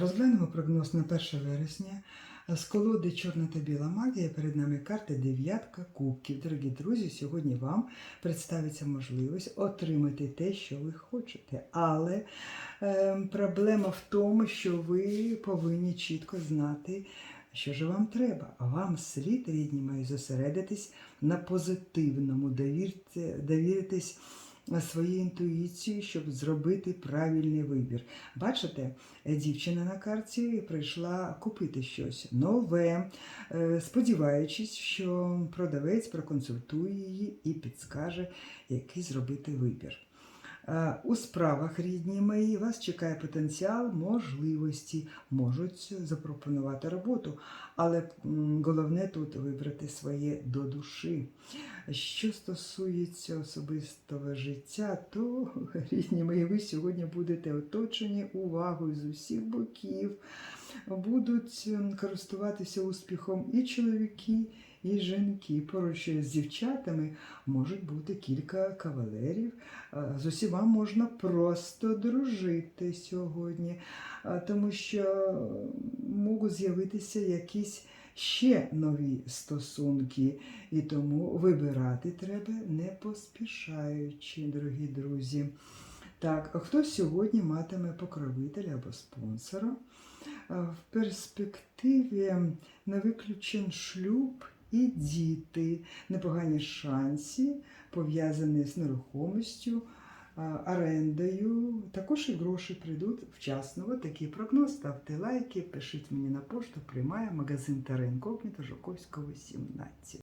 Розглянемо прогноз на 1 вересня. З колоди Чорна та біла магія перед нами карта дев'ятка кубків. Дорогі друзі, сьогодні вам представиться можливість отримати те, що ви хочете. Але е, проблема в тому, що ви повинні чітко знати, що ж вам треба. А вам слід, рідні мої, зосередитись на позитивному, довіритись своїй інтуїції, щоб зробити правильний вибір. Бачите, дівчина на карті прийшла купити щось нове, е, сподіваючись, що продавець проконсультує її і підскаже, який зробити вибір. Е, У справах рідні мої вас чекає потенціал, можливості, можуть запропонувати роботу, але головне тут вибрати своє до душі. Що стосується особистого життя, то рідні мої, ви сьогодні будете оточені увагою з усіх боків, будуть ем, користуватися успіхом і чоловіки, і жінки. Поруч з дівчатами можуть бути кілька кавалерів. Е, З усіма можна просто дружити сьогодні, е, тому що можуть з'явитися якісь ще нові стосунки, і тому вибирати треба не поспішаючи, дорогі друзі. Так, хто сьогодні матиме покровителя або спонсора? В перспективі не виключен шлюб і діти, непогані шанси, пов'язані з нерухомістю, орендою. Також і гроші прийдуть вчасно. Ось такий прогноз. Ставте лайки, пишіть мені на пошту, приймає магазин Теренкогніто Жуковського, 17.